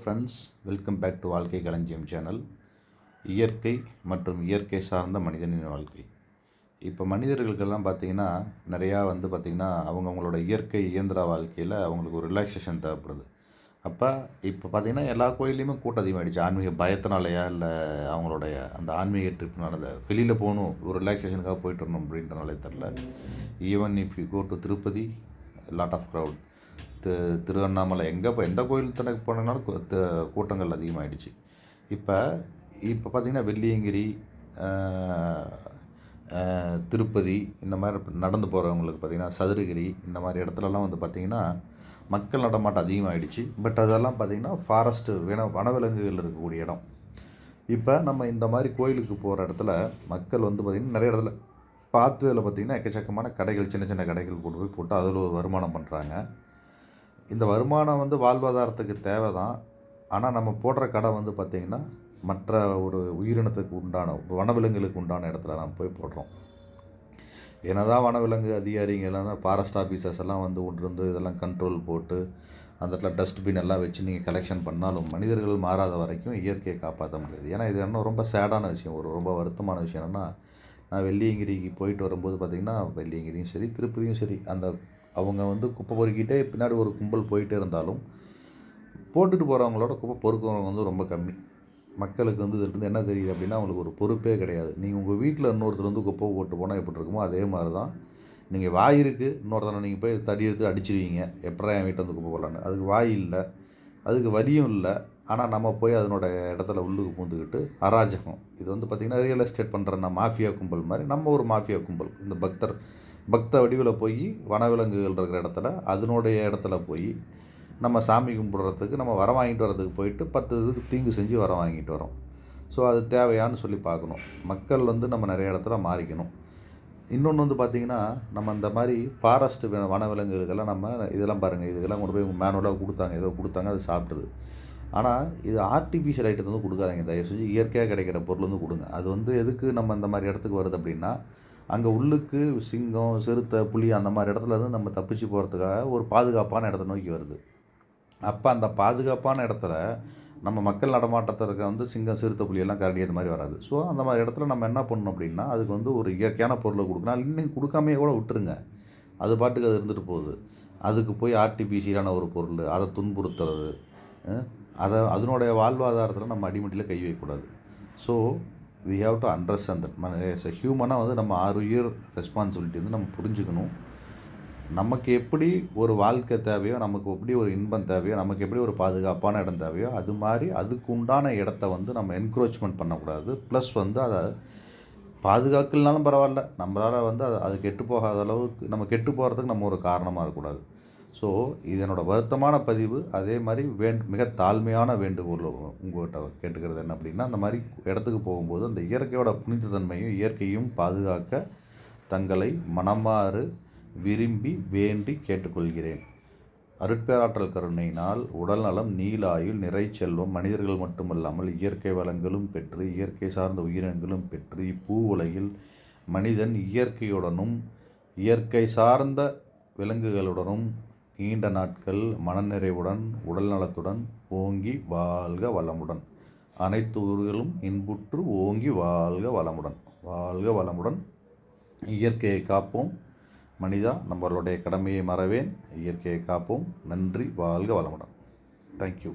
Friends welcome back to வாழ்க்கை களஞ்சியம் channel இயற்கை மற்றும் இயற்கை சார்ந்த மனிதனின் வாழ்க்கை. இப்போ மனிதர்களுக்கெல்லாம் பார்த்தீங்கன்னா நிறையா வந்து பார்த்திங்கன்னா அவங்க அவங்களோட இயற்கை இயந்திர வாழ்க்கையில் அவங்களுக்கு ஒரு ரிலாக்ஸேஷன் தேவைப்படுது. அப்போ இப்போ பார்த்திங்கன்னா எல்லா கோயில்லையுமே கூட்டம் அதிகமாகிடுச்சு ஆன்மீக பயத்தினாலையா இல்லை அவங்களுடைய அந்த ஆன்மீக ட்ரிப்னால வெளியில் போகணும் ஒரு ரிலாக்ஸேஷனுக்காக போயிட்டு வரணும் அப்படின்றனாலே தெரில even if you go to Tirupati lot of crowd திரு திருவண்ணாமலை எங்கே இப்போ எந்த கோயில் தனக்கு போனாலும் த- கூட்டங்கள் அதிகமாகிடுச்சு இப்போ இப்போ பார்த்திங்கன்னா வெள்ளியங்கிரி திருப்பதி இந்த மாதிரி நடந்து போகிறவங்களுக்கு பார்த்திங்கன்னா சதுரகிரி இந்த மாதிரி இடத்துலலாம் வந்து பார்த்திங்கன்னா மக்கள் நடமாட்டம் அதிகமாகிடுச்சு பட் அதெல்லாம் பார்த்திங்கன்னா ஃபாரஸ்ட்டு வன வனவிலங்குகள் இருக்கக்கூடிய இடம். இப்போ நம்ம இந்த மாதிரி கோயிலுக்கு போகிற இடத்துல மக்கள் வந்து பார்த்திங்கன்னா நிறைய இடத்துல பாத்வேல பார்த்திங்கன்னா எக்கச்சக்கமான கடைகள் சின்ன சின்ன கடைகள் கொண்டு போய் போட்டு அதில் ஒரு வருமானம் பண்ணுறாங்க இந்த வருமானம் வந்து வாழ்வாதாரத்துக்கு தேவை தான் ஆனால் நம்ம போடுற கடை வந்து பார்த்திங்கன்னா மற்ற ஒரு உயிரினத்துக்கு உண்டான வனவிலங்குகளுக்கு உண்டான இடத்துல நம்ம போய் போடுறோம். என்னதான் வனவிலங்கு அதிகாரிங்கெல்லாம் எல்லாம் ஃபாரஸ்ட் ஆஃபீஸர்ஸ் எல்லாம் வந்து கொண்டு இருந்து இதெல்லாம் கண்ட்ரோல் போட்டு அந்த இடத்துல டஸ்ட்பின் எல்லாம் வச்சு நீங்கள் கலெக்ஷன் பண்ணாலும் மனிதர்கள் மாறாத வரைக்கும் இயற்கையை காப்பாற்ற முடியாது. ஏன்னா இது என்ன ரொம்ப சேடான விஷயம். ஒரு ரொம்ப வருத்தமான விஷயம் என்னென்னா நான் வெள்ளியங்கிரிக்கு போயிட்டு வரும்போது பார்த்திங்கன்னா வெள்ளியங்கிரியும் சரி திருப்பதியும் சரி அந்த அவங்க வந்து குப்பை பொறுக்கிட்டே பின்னாடி ஒரு கும்பல் போயிட்டே இருந்தாலும் போட்டுட்டு போகிறவங்களோட குப்பை பொறுக்கிறவங்க வந்து ரொம்ப கம்மி. மக்களுக்கு வந்து இதுலேருந்து என்ன தெரியுது அப்படின்னா அவங்களுக்கு ஒரு பொறுப்பே கிடையாது. நீங்கள் உங்கள் வீட்டில் இன்னொருத்தர் வந்து குப்பை போட்டு போனால் எப்படி இருக்குமோ அதே மாதிரி தான் நீங்கள் வாய் இருக்குது இன்னொருத்தனை நீங்கள் போய் தடி எடுத்து அடிச்சிருவீங்க. எப்படா என் வீட்டை வந்து குப்பை போடலான்னு அதுக்கு வாய் இல்லை அதுக்கு வலியும் இல்லை. ஆனால் நம்ம போய் அதனோட இடத்துல உள்ளுக்கு பூந்துக்கிட்டு அராஜகம். இது வந்து பார்த்திங்கன்னா ரியல் எஸ்டேட் பண்ணுற மாஃபியா கும்பல் மாதிரி. நம்ம ஒரு மாஃபியா கும்பல். இந்த பக்தர் பக்த வடிவில் போய் வனவிலங்குகள் இருக்கிற இடத்துல அதனுடைய இடத்துல போய் நம்ம சாமி கும்பிட்றதுக்கு நம்ம வரம் வாங்கிட்டு வரதுக்கு போயிட்டு பத்து இதுக்கு தீங்கு செஞ்சு வரம் வாங்கிட்டு வரோம். ஸோ அது தேவையான்னு சொல்லி பார்க்கணும். மக்கள் வந்து நம்ம நிறைய இடத்துல மாறிக்கணும். இன்னொன்று வந்து பார்த்திங்கன்னா நம்ம இந்த மாதிரி ஃபாரஸ்ட் வனவிலங்குகளுக்கெல்லாம் நம்ம இதெல்லாம் பாருங்கள் இதுக்கெல்லாம் கொண்டு போய் மேனுவலாக கொடுத்தாங்க ஏதோ கொடுத்தாங்க அது சாப்பிட்டது. ஆனால் இது ஆர்டிஃபிஷியல் ஐட்டத்தை வந்து கொடுக்காதீங்க தயவு செஞ்சு இயற்கையாக கிடைக்கிற பொருள் வந்து கொடுங்க. அது வந்து எதுக்கு நம்ம இந்த மாதிரி இடத்துக்கு வருது அப்படின்னா அங்கே உள்ளுக்கு சிங்கம் சிறுத்தை புலி அந்த மாதிரி இடத்துல இருந்து நம்ம தப்பிச்சு போகிறதுக்காக ஒரு பாதுகாப்பான இடத்த நோக்கி வருது. அப்போ அந்த பாதுகாப்பான இடத்துல நம்ம மக்கள் நடமாட்டத்தில் இருக்க வந்து சிங்கம் சிறுத்தை புலி எல்லாம் கரடி அந்த மாதிரி வராது. ஸோ அந்த மாதிரி இடத்துல நம்ம என்ன பண்ணணும் அப்படின்னா அதுக்கு வந்து ஒரு இயற்கையான பொருளை கொடுக்கணும். இன்னும் கொடுக்காமையே கூட விட்டுருங்க. அது பாட்டுக்கு அது இருந்துட்டு போகுது. அதுக்கு போய் ஆர்டிஃபிஷியலான ஒரு பொருள் அதை துன்புறுத்துறது அதை அதனுடைய வாழ்வாதாரத்தில் நம்ம அடிமட்டியில் கை வைக்கக்கூடாது. So we have to understand that as a ஹியூமனாக வந்து நம்ம ஆறு இயர் ரெஸ்பான்சிபிலிட்டி வந்து நம்ம புரிஞ்சுக்கணும். நமக்கு எப்படி ஒரு வாழ்க்கை தேவையோ நமக்கு எப்படி ஒரு இன்பம் தேவையோ நமக்கு எப்படி ஒரு பாதுகாப்பான இடம் தேவையோ அது மாதிரி அதுக்கு உண்டான இடத்த வந்து நம்ம என்க்ரோச்மெண்ட் பண்ணக்கூடாது. ப்ளஸ் வந்து அதை பாதுகாக்கலனாலும் பரவாயில்ல. நம்மளால் வந்து அது அது கெட்டு போகாத அளவுக்கு நம்ம கெட்டு போகிறதுக்கு நம்ம ஒரு காரணமாக இருக்கக்கூடாது. ஸோ இதனோட வருத்தமான பதிவு அதே மாதிரி வேண் மிக தாழ்மையான வேண்டுகோள் உங்கள்கிட்ட கேட்டுக்கிறது என்ன அப்படின்னா அந்த மாதிரி இடத்துக்கு போகும்போது அந்த இயற்கையோட புனிதத்தன்மையும் இயற்கையும் பாதுகாக்க தங்களை மனமாறு விரும்பி வேண்டி கேட்டுக்கொள்கிறேன். அருட்பேராற்றல் கருணையினால் உடல்நலம் நீலாயுள் நிறை செல்வம் மனிதர்கள் மட்டுமல்லாமல் இயற்கை வளங்களும் பெற்று இயற்கை சார்ந்த உயிரினங்களும் பெற்று இப்பூ உலகில் மனிதன் இயற்கையுடனும் இயற்கை சார்ந்த விலங்குகளுடனும் நீண்ட நாட்கள் மனநிறைவுடன் உடல் நலத்துடன் ஓங்கி வாழ்க வளமுடன். அனைத்து ஊர்களும் இன்புற்று ஓங்கி வாழ்க வளமுடன். வாழ்க வளமுடன். இயற்கையை காப்போம். மனிதா நம்மளுடைய கடமையை மறவேன். இயற்கையை காப்போம். நன்றி. வாழ்க வளமுடன். தேங்க்யூ